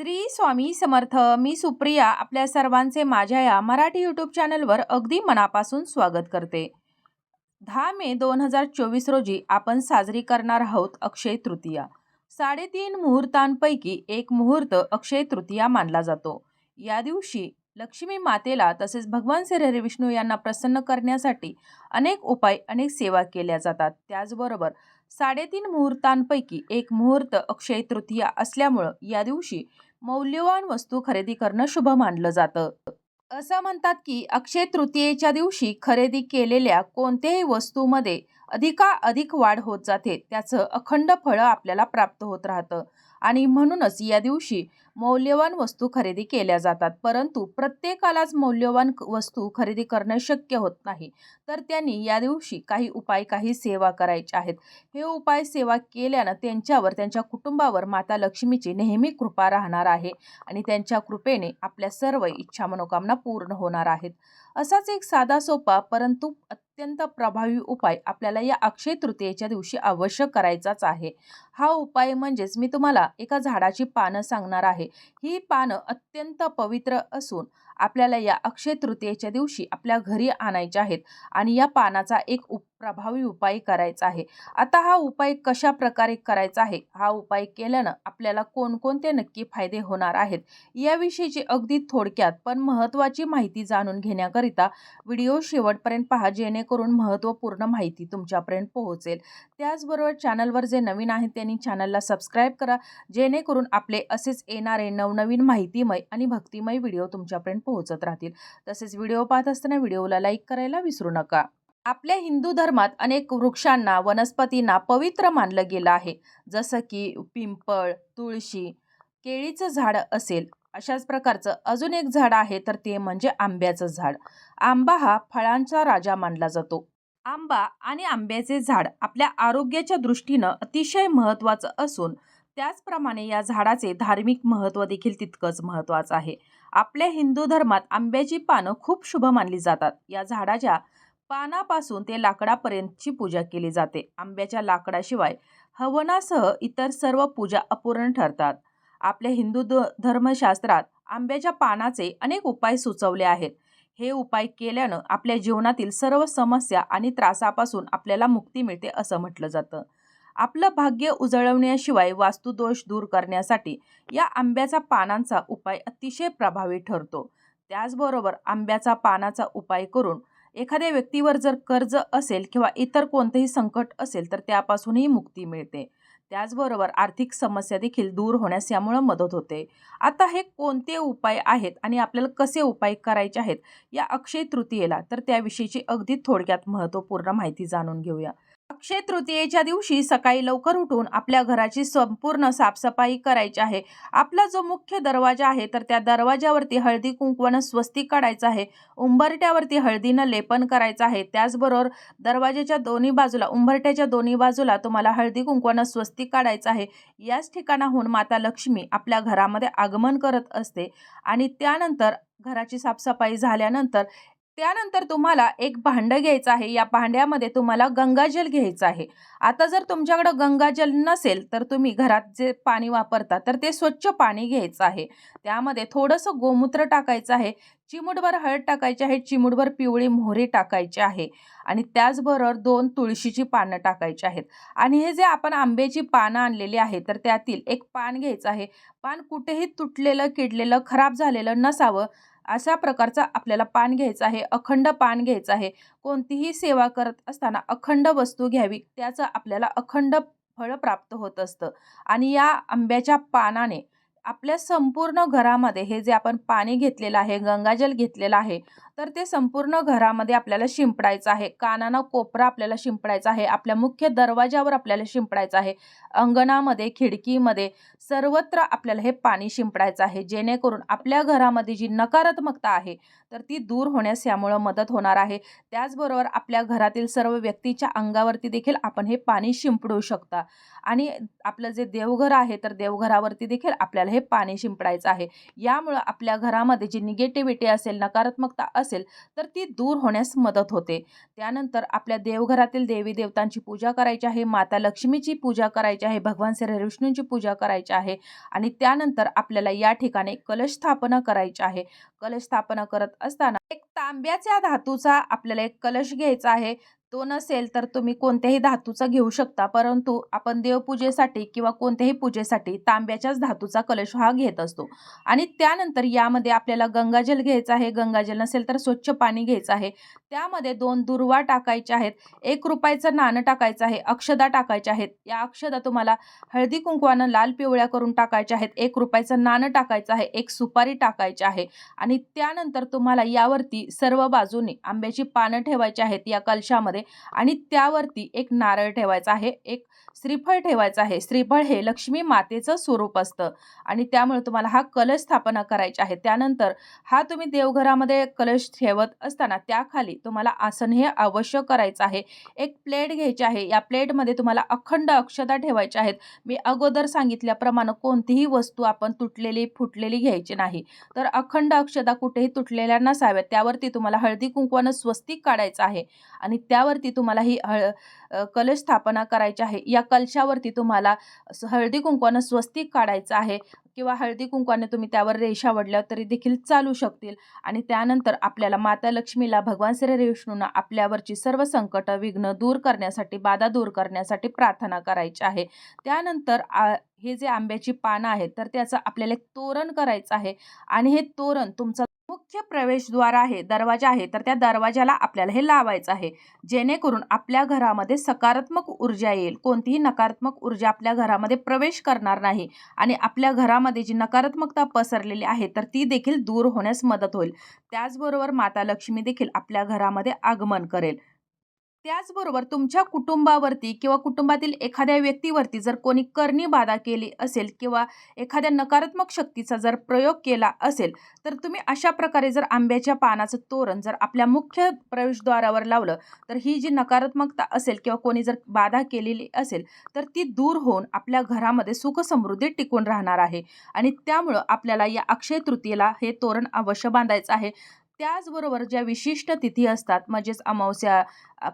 श्री स्वामी समर्थ मी सुप्रिया आपल्या सर्वांचे माझ्या या मराठी यूट्यूब चॅनलवर अगदी मनापासून स्वागत करते. दहा मे दोन हजार चोवीस रोजी आपण साजरी करणार आहोत अक्षय तृतीया. साडेतीन मुहूर्तांपैकी एक मुहूर्त अक्षय तृतीया मानला जातो. या दिवशी लक्ष्मी मातेला तसेच भगवान श्री विष्णू यांना प्रसन्न करण्यासाठी अनेक उपाय अनेक सेवा केल्या जातात. त्याचबरोबर साडेतीन मुहूर्तांपैकी एक मुहूर्त अक्षय तृतीया असल्यामुळं या दिवशी मौल्यवान वस्तू खरेदी करणं शुभ मानलं जातं. असं म्हणतात की अक्षय तृतीयेच्या दिवशी खरेदी केलेल्या कोणत्याही वस्तूमध्ये अधिकाधिक वाढ होत जाते त्याचं अखंड फळं आपल्याला प्राप्त होत राहतं. आणि म्हणूनच या दिवशी मौल्यवान वस्तू खरेदी केल्या जातात. परंतु प्रत्येकालाच मौल्यवान वस्तू खरेदी करणं शक्य होत नाही. तर त्यांनी या दिवशी काही उपाय काही सेवा करायचे आहेत. हे उपाय सेवा केल्यानं त्यांच्यावर त्यांच्या कुटुंबावर माता लक्ष्मीची नेहमी कृपा राहणार आहे आणि त्यांच्या कृपेने आपल्या सर्व इच्छा मनोकामना पूर्ण होणार आहेत. असाच एक साधा सोपा परंतु अत्यंत प्रभावी उपाय आपल्याला या अक्षय तृतीयेच्या दिवशी अवश्य करायचाच आहे. हा उपाय म्हणजेच मी तुम्हाला एका झाडाची पानं सांगणार आहे. ही पानं अत्यंत पवित्र असून आपल्याला या अक्षय तृतीयेच्या दिवशी आपल्या घरी आणायचे आहेत आणि या पानाचा एक उप प्रभावी उपाय करायचा आहे. आता हा उपाय कशा प्रकारे करायचा आहे? हा उपाय केल्यानं आपल्याला कोणकोणते नक्की फायदे होणार आहेत? याविषयीची अगदी थोडक्यात पण महत्त्वाची माहिती जाणून घेण्याकरिता व्हिडिओ शेवटपर्यंत पहा जेणेकरून महत्त्वपूर्ण माहिती तुमच्यापर्यंत पोहोचेल. त्याचबरोबर चॅनलवर जे नवीन आहेत त्यांनी चॅनलला सबस्क्राईब करा जेणेकरून आपले असेच येणारे नवनवीन माहितीमय आणि भक्तिमय व्हिडिओ तुमच्यापर्यंत पोहोचत राहतील. तसेच व्हिडिओ पाहत असताना व्हिडिओला लाईक करायला विसरू नका. आपल्या हिंदू धर्मात अनेक वृक्षांना वनस्पतींना पवित्र मानलं गेलं आहे. जसं की पिंपळ तुळशी केळीचं झाड असेल अशाच प्रकारचं अजून एक झाड आहे तर ते म्हणजे आंब्याचं झाड. आंबा हा फळांचा राजा मानला जातो. आंबा आणि आंब्याचे झाड आपल्या आरोग्याच्या दृष्टीनं अतिशय महत्त्वाचं असून त्याचप्रमाणे या झाडाचे धार्मिक महत्त्व देखील तितकंच महत्त्वाचं आहे. आपल्या हिंदू धर्मात आंब्याची पानं खूप शुभ मानली जातात. या झाडाच्या पानापासून ते लाकडापर्यंतची पूजा केली जाते. आंब्याच्या लाकडाशिवाय हवनासह इतर सर्व पूजा अपूर्ण ठरतात. आपल्या हिंदू ध धर्मशास्त्रात आंब्याच्या पानाचे अनेक उपाय सुचवले आहेत. हे उपाय केल्यानं आपल्या जीवनातील सर्व समस्या आणि त्रासापासून आपल्याला मुक्ती मिळते असं म्हटलं जातं. आपलं भाग्य उजळवण्याशिवाय वास्तुदोष दूर करण्यासाठी या आंब्याचा पानांचा उपाय अतिशय प्रभावी ठरतो. त्याचबरोबर आंब्याचा पानाचा उपाय करून एखाद्या व्यक्तीवर जर कर्ज असेल किंवा इतर कोणतेही संकट असेल तर त्यापासूनही मुक्ती मिळते. त्याचबरोबर आर्थिक समस्या देखील दूर होण्यास यामुळं मदत होते. आता हे कोणते उपाय आहेत आणि आपल्याला कसे उपाय करायचे आहेत या अक्षय तृतीयेला तर त्याविषयीची अगदी थोडक्यात महत्त्वपूर्ण माहिती जाणून घेऊया. अक्षय तृतीयेच्या दिवशी सकाळी लवकर उठून आपल्या घराची संपूर्ण साफसफाई करायची आहे. आपला जो मुख्य दरवाजा आहे तर त्या दरवाजावरती हळदी कुंकवानं स्वस्तिक काढायचं आहे. उंबरट्यावरती हळदीनं लेपन करायचं आहे. त्याचबरोबर दरवाजाच्या दोन्ही बाजूला उंबरट्याच्या दोन्ही बाजूला तुम्हाला हळदी कुंकवानं स्वस्तिक काढायचं आहे. याच ठिकाणाहून माता लक्ष्मी आपल्या घरामध्ये आगमन करत असते आणि त्यानंतर घराची साफसफाई झाल्यानंतर त्यानंतर तुम्हाला एक भांडं घ्यायचं आहे. या भांड्यामध्ये तुम्हाला गंगाजल घ्यायचं आहे. आता जर तुमच्याकडं गंगाजल नसेल तर तुम्ही घरात जे पाणी वापरता तर ते स्वच्छ पाणी घ्यायचं आहे. त्यामध्ये थोडंसं गोमूत्र टाकायचं आहे. चिमूटभर हळद टाकायची आहे. चिमुटभर पिवळी मोहरी टाकायची आहे. आणि त्याचबरोबर दोन तुळशीची पानं टाकायची आहेत. आणि हे जे आपण आंब्याची पानं आणलेली आहे तर त्यातील एक पान घ्यायचं आहे. पान कुठेही तुटलेलं किडलेलं खराब झालेलं नसावं. अशा प्रकारचा आपल्याला पान घ्यायचं आहे अखंड पान घ्यायचं आहे. कोणतीही सेवा करत असताना अखंड वस्तू घ्यावी त्याचं आपल्याला अखंड फळ प्राप्त होत असतं. आणि या आंब्याच्या पानाने आपल्या संपूर्ण घरामध्ये हे जे आपण पाणी घेतलेलं आहे गंगाजल घेतलेलं आहे तर ते संपूर्ण घरामध्ये आपल्याला शिंपडायचं आहे. कानानं कोपरा आपल्याला शिंपडायचा आहे. आपल्या मुख्य दरवाजावर आपल्याला शिंपडायचं आहे. अंगणामध्ये खिडकीमध्ये सर्वत्र आपल्याला हे पाणी शिंपडायचं आहे. जेणेकरून आपल्या घरामध्ये जी नकारात्मकता आहे तर ती दूर होण्यास यामुळं मदत होणार आहे. त्याचबरोबर आपल्या घरातील सर्व व्यक्तीच्या अंगावरती देखील आपण हे पाणी शिंपडू शकता. आणि आपलं जे देवघर आहे तर देवघरावरती देखील आपल्याला आपल्याला हे पाणी शिंपडायचं आहे. यामुळं आपल्या घरामध्ये जी निगेटिव्हिटी असेल नकारात्मकता असेल तर ती दूर होण्यास मदत होते. त्यानंतर आपल्या देवघरातील देवी देवतांची पूजा करायची आहे माता लक्ष्मीची पूजा करायची आहे भगवान श्री विष्णूंची पूजा करायची आहे आणि त्यानंतर आपल्याला या ठिकाणी कलश स्थापना करायची आहे. कलश स्थापना करत असताना एक तांब्याच्या धातूचा आपल्याला एक कलश घ्यायचा आहे. तो नसेल तर तुम्ही कोणत्याही धातूचा घेऊ शकता. परंतु आपण देवपूजेसाठी किंवा कोणत्याही पूजेसाठी तांब्याच्याच धातूचा कलश हा घेत असतो. आणि त्यानंतर यामध्ये आपल्याला गंगाजल घ्यायचं आहे. गंगाजल नसेल तर स्वच्छ पाणी घ्यायचं आहे. त्यामध्ये दोन दुर्वा टाकायचे आहेत. एक रुपयाचं नाणं टाकायचं आहे. अक्षदा टाकायच्या आहेत. या अक्षदा तुम्हाला हळदी कुंकवानं लाल पिवळ्या करून टाकायच्या आहेत. एक रुपयाचं नाणं टाकायचं आहे. एक सुपारी टाकायची आहे. आणि त्यानंतर तुम्हाला यावरती सर्व बाजूने आंब्याची पानं ठेवायची आहेत. या कलशामध्ये आणि त्यावरती एक नारळ ठेवायचा आहे एक श्रीफळ ठेवायचं आहे. श्रीफळ हे लक्ष्मी मातेचं स्वरूप असतं. आणि त्यामुळे तुम्हाला हा कलश स्थापना करायची आहे. त्यानंतर हा तुम्ही देवघरामध्ये कलश ठेवत असताना त्याखाली तुम्हाला आसन हे अवश्य करायचं आहे. एक प्लेट घ्यायची आहे. या प्लेटमध्ये तुम्हाला अखंड अक्षता ठेवायच्या आहेत. मी अगोदर सांगितल्याप्रमाणे कोणतीही वस्तू आपण तुटलेली फुटलेली घ्यायची नाही. तर अखंड अक्षता कुठेही तुटलेल्या नसाव्यात. त्यावरती तुम्हाला हळदी कुंकवानं स्वस्तिक काढायचं आहे. आणि कलशावरती तुम्हाला ही हळ कलश स्थापना करायची आहे. या कलशावरती तुम्हाला हळदी कुंकवानं स्वस्तिक काढायचं आहे किंवा हळदी कुंकवाने तुम्ही त्यावर रेषा वडल्या तरी देखील चालू शकतील. आणि त्यानंतर आपल्याला माता लक्ष्मीला भगवान श्री विष्णूंना आपल्यावरची सर्व संकट विघ्न दूर करण्यासाठी बाधा दूर करण्यासाठी प्रार्थना करायची आहे. त्यानंतर आ हे जे आंब्याची पानं आहेत तर त्याचं आपल्याला एक तोरण करायचं आहे. आणि हे तोरण तुमचं मुख्य प्रवेशद्वार आहे दरवाजा आहे तर त्या दरवाजाला आपल्याला हे लावायचं आहे. जेणेकरून आपल्या घरामध्ये सकारात्मक ऊर्जा येईल. कोणतीही नकारात्मक ऊर्जा आपल्या घरामध्ये प्रवेश करणार नाही आणि आपल्या घरामध्ये जी नकारात्मकता पसरलेली आहे तर ती देखील दूर होण्यास मदत होईल. त्याचबरोबर माता लक्ष्मी देखील आपल्या घरामध्ये आगमन करेल. त्याचबरोबर तुमच्या कुटुंबावरती किंवा कुटुंबातील एखाद्या व्यक्तीवरती जर कोणी करणी बाधा केली असेल किंवा एखाद्या नकारात्मक शक्तीचा जर प्रयोग केला असेल तर तुम्ही अशा प्रकारे जर आंब्याच्या पानाचं तोरण जर आपल्या मुख्य प्रवेशद्वारावर लावलं तर ही जी नकारात्मकता असेल किंवा कोणी जर बाधा केलेली असेल तर ती दूर होऊन आपल्या घरामध्ये सुख समृद्धी टिकून राहणार आहे. आणि त्यामुळं आपल्याला या अक्षय तृतीयेला हे तोरण अवश्य बांधायचं आहे. त्याचबरोबर ज्या विशिष्ट तिथी असतात म्हणजेच अमावस्या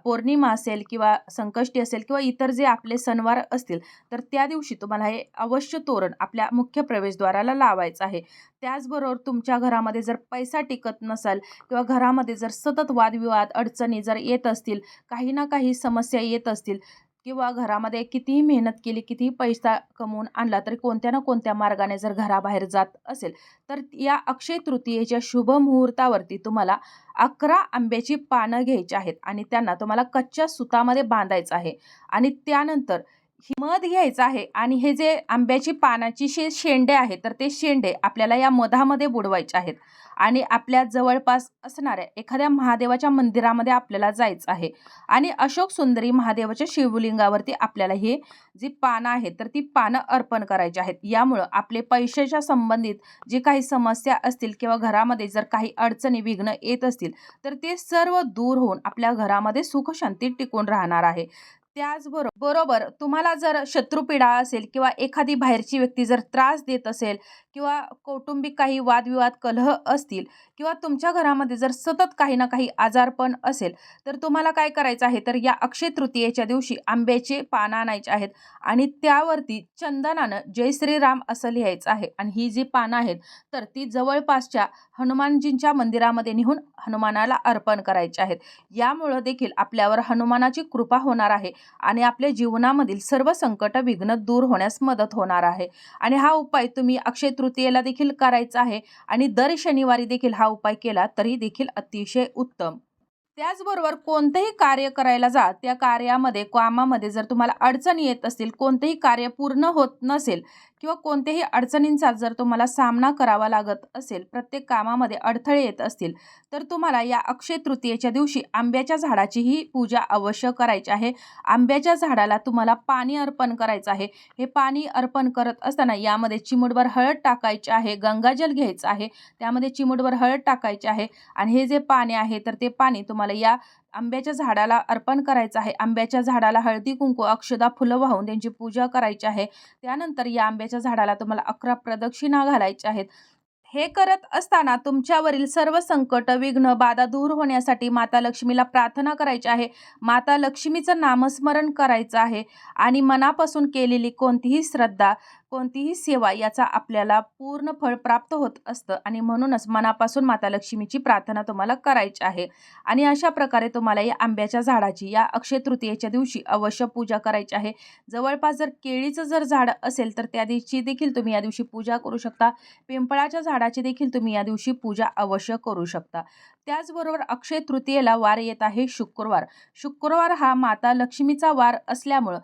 पौर्णिमा असेल किंवा संकष्टी असेल किंवा इतर जे आपले सणवार असतील तर त्या दिवशी तुम्हाला हे अवश्य तोरण आपल्या मुख्य प्रवेशद्वाराला लावायचं आहे. त्याचबरोबर तुमच्या घरामध्ये जर पैसा टिकत नसेल किंवा घरामध्ये जर सतत वादविवाद अडचणी जर येत असतील काही ना काही समस्या येत असतील किंवा घरामध्ये कितीही मेहनत केली कितीही पैसा कमवून आणला तरी कोणत्या ना कोणत्या मार्गाने जर घराबाहेर जात असेल तर या अक्षय तृतीयेच्या शुभ मुहूर्तावरती तुम्हाला अकरा आंब्याची पानं घ्यायची आहेत आणि त्यांना तुम्हाला कच्च्या सुतामध्ये बांधायचं आहे. आणि त्यानंतर मध घ्यायचं आहे आणि हे जे आंब्याची पानाची शे शेंडे आहेत तर ते शेंडे आपल्याला या मधामध्ये बुडवायचे आहेत. आणि आपल्या जवळपास असणाऱ्या एखाद्या महादेवाच्या मंदिरामध्ये आपल्याला जायचं आहे. आणि अशोक सुंदरी महादेवाच्या शिवलिंगावरती आपल्याला हे जी पानं आहेत तर ती पानं अर्पण करायची आहेत. यामुळं आपले पैशाच्या संबंधित जे काही समस्या असतील किंवा घरामध्ये जर काही अडचणी विघ्न येत असतील तर ते सर्व दूर होऊन आपल्या घरामध्ये सुखशांती टिकून राहणार आहे. त्याचबरोबर बरोबर तुम्हाला जर शत्रुपीडा असेल किंवा एखादी बाहेरची व्यक्ती जर त्रास देत असेल किंवा कौटुंबिक काही वादविवाद कलह असतील किंवा तुमच्या घरामध्ये जर सतत काही ना काही आजारपण असेल तर तुम्हाला काय करायचं आहे? तर या अक्षय तृतीयेच्या दिवशी आंब्याचे पानं आणायचे आहेत आणि त्यावरती चंदनानं जय श्रीराम असं लिहायचं आहे. आणि ही जी पानं आहेत तर ती जवळपासच्या हनुमानजींच्या मंदिरामध्ये नेहून हनुमानाला अर्पण करायचे आहेत. यामुळं देखील आपल्यावर हनुमानाची कृपा होणार आहे आणि आपल्या जीवनामधील सर्व संकट विघ्न दूर होण्यास मदत होणार आहे. आणि हा उपाय तुम्ही अक्षय तृ तृतीयेला देखील करायचा आहे. आणि दर शनिवारी देखील हा उपाय केला तरी देखील अतिशय उत्तम. त्याचबरोबर कोणतेही कार्य करायला जा त्या कार्यामध्ये कामामध्ये जर तुम्हाला अडचणी येत असतील कोणतेही कार्य पूर्ण होत नसेल किंवा कोणत्याही अडचणींचा जर तुम्हाला सामना करावा लागत असेल प्रत्येक कामामध्ये अडथळे येत असतील तर तुम्हाला या अक्षय तृतीयेच्या दिवशी आंब्याच्या झाडाचीही पूजा अवश्य करायची आहे. आंब्याच्या झाडाला तुम्हाला पाणी अर्पण करायचं आहे. हे पाणी अर्पण करत असताना यामध्ये चिमुडभर हळद टाकायची आहे गंगाजल घ्यायचं आहे त्यामध्ये चिमुडभर हळद टाकायची आहे आणि हे जे पाणी आहे तर ते पाणी तुम्हाला या आंब्याच्या झाडाला अर्पण करायचं आहे. आंब्याच्या झाडाला हळदी कुंकू अक्षदा फुलं वाहून त्यांची पूजा करायची आहे. त्यानंतर या आंब्याच्या झाडाला तुम्हाला अकरा प्रदक्षिणा घालायच्या आहेत. हे करत असताना तुमच्यावरील सर्व संकट विघ्न बाधा दूर होण्यासाठी माता लक्ष्मीला प्रार्थना करायची आहे. माता लक्ष्मीचं नामस्मरण करायचं आहे आणि मनापासून केलेली कोणतीही श्रद्धा कोणतीही सेवा याचा आपल्याला पूर्ण फळ प्राप्त होत असतं आणि म्हणूनच मनापासून माता लक्ष्मीची प्रार्थना तुम्हाला करायची आहे. आणि अशा प्रकारे तुम्हाला या आंब्याच्या झाडाची या अक्षय तृतीयेच्या दिवशी अवश्य पूजा करायची आहे. जवळपास जर केळीचं जर झाड असेल तर त्या दिवशी देखील तुम्ही या दिवशी पूजा करू शकता. पिंपळाच्या झाडाची देखील तुम्ही या दिवशी पूजा अवश्य करू शकता. त्याचबरोबर अक्षय तृतीयेला वार येत आहे शुक्रवार. शुक्रवार हा माता लक्ष्मीचा वार असल्यामुळं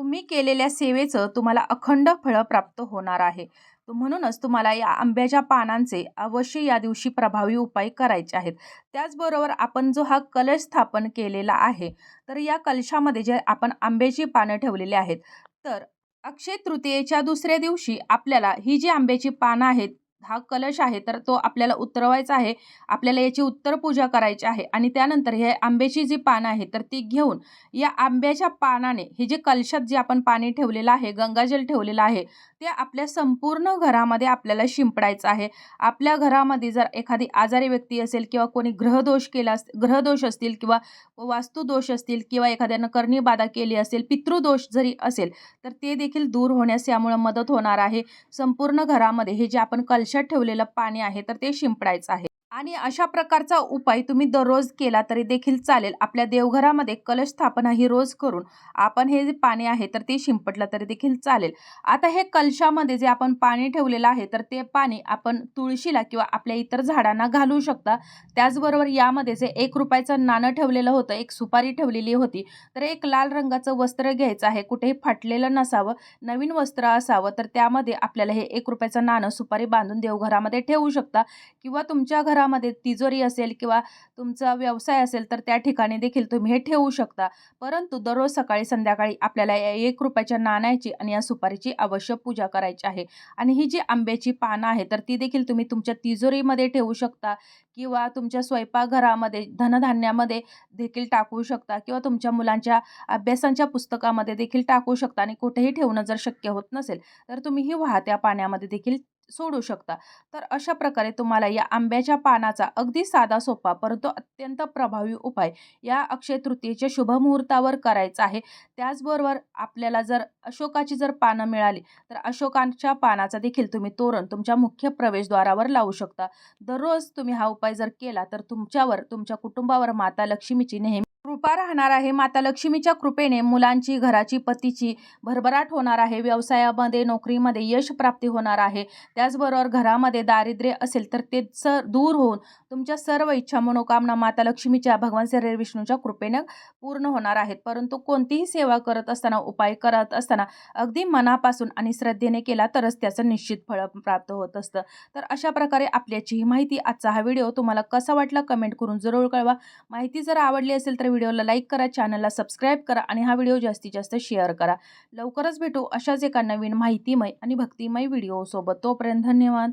तुम्ही केलेल्या सेवेचं तुम्हाला अखंड फळं प्राप्त होणार आहे. म्हणूनच तुम्हाला या आंब्याच्या पानांचे अवश्य या दिवशी प्रभावी उपाय करायचे आहेत. त्याचबरोबर आपण जो हा कलश स्थापन केलेला आहे तर या कलशामध्ये जे आपण आंब्याची पानं ठेवलेली आहेत तर अक्षय तृतीयेच्या दुसऱ्या दिवशी आपल्याला ही जी आंब्याची पानं आहेत हा कलश आहे तर तो आपल्याला उतरवायचा आहे. आपल्याला याची उत्तर पूजा करायची आहे. आणि त्यानंतर हे आंब्याची जी पानं आहे तर ती घेऊन या आंब्याच्या पानाने हे जे कलशात जे आपण पाणी ठेवलेलं आहे गंगाजल ठेवलेलं आहे ते आपल्या संपूर्ण घरामध्ये आपल्याला शिंपडायचं आहे. आपल्या घरामध्ये जर एखादी आजारी व्यक्ती असेल किंवा कोणी ग्रहदोष केला अस ग्रहदोष असतील किंवा वास्तुदोष असतील किंवा एखाद्यानं कर्णीबाधा केली असेल पितृदोष जरी असेल तर ते देखील दूर होण्यास यामुळे मदत होणार आहे. संपूर्ण घरामध्ये हे जे आपण कलशात ठेवलेलं पाणी आहे तर ते शिंपडायचं आहे. आणि अशा प्रकारचा उपाय तुम्ही दररोज केला तरी देखील चालेल. आपल्या देवघरामध्ये कलश स्थापना ही रोज करून आपण हे जे पाणी आहे तर ते शिंपटलं तरी देखील चालेल. आता हे कलशामध्ये जे आपण पाणी ठेवलेलं आहे तर ते पाणी आपण तुळशीला किंवा आपल्या इतर झाडांना घालू शकता. त्याचबरोबर यामध्ये जे एक रुपयाचं नाणं ठेवलेलं होतं एक सुपारी ठेवलेली होती तर एक लाल रंगाचं वस्त्र घ्यायचं आहे. कुठेही फाटलेलं नसावं नवीन वस्त्र असावं तर त्यामध्ये आपल्याला हे एक रुपयाचं नाणं सुपारी बांधून देवघरामध्ये ठेवू शकता. किंवा तुमच्या घरा घरामध्ये तिजोरी असेल किंवा तुमचा व्यवसाय असेल तर त्या ठिकाणी देखील तुम्ही हे ठेवू शकता. परंतु दररोज सकाळी संध्याकाळी आपल्याला या एक रुपयाच्या नाण्याची आणि या सुपारीची अवश्य पूजा करायची आहे. आणि ही जी आंब्याची पानं आहे तर ती देखील तुम्ही तुमच्या तिजोरीमध्ये ठेवू शकता किंवा तुमच्या स्वयंपाकघरामध्ये धनधान्यामध्ये देखील टाकू शकता किंवा तुमच्या मुलांच्या अभ्यासांच्या पुस्तकामध्ये देखील टाकू शकता आणि कुठेही ठेवणं जर शक्य होत नसेल तर तुम्ही ही वाहत्या पाण्यामध्ये देखील सोडू शकता. तर अशा प्रकारे तुम्हाला या आंब्याच्या पानाचा अगदी साधा सोपा परंतु अत्यंत प्रभावी उपाय या अक्षय तृतीयेच्या शुभमुहूर्तावर करायचा आहे. त्याचबरोबर आपल्याला जर अशोकाची जर पानं मिळाली तर अशोकाच्या पानाचा देखील तुम्ही तोरण तुमच्या मुख्य प्रवेशद्वारावर लावू शकता. दररोज तुम्ही हा उपाय जर केला तर तुमच्यावर तुमच्या कुटुंबावर माता लक्ष्मीची नेहमी कृपा राहणार आहे. माता लक्ष्मीच्या कृपेने मुलांची घराची पतीची भरभराट होणार आहे. व्यवसायामध्ये नोकरीमध्ये यश प्राप्ती होणार आहे. त्याचबरोबर घरामध्ये दारिद्र्य असेल तर ते स दूर होऊन तुमच्या सर्व इच्छा मनोकामना माता लक्ष्मीच्या भगवान श्री विष्णूच्या कृपेनं पूर्ण होणार आहेत. परंतु कोणतीही सेवा करत असताना उपाय करत असताना अगदी मनापासून आणि श्रद्धेने केला तरच त्याचं निश्चित फळ प्राप्त होत असतं. तर अशा प्रकारे आपल्याची ही माहिती आजचा हा व्हिडिओ. तुम्हाला कसा वाटला कमेंट करून जरूर कळवा. माहिती जर आवडली असेल तर व्हिडिओला लाईक करा चॅनलला सबस्क्राईब करा आणि हा व्हिडिओ जास्तीत जास्त शेअर करा. लवकरच भेटू अशाच एका नवीन माहितीमय आणि भक्तिमय व्हिडिओसोबत. तोपर्यंत धन्यवाद.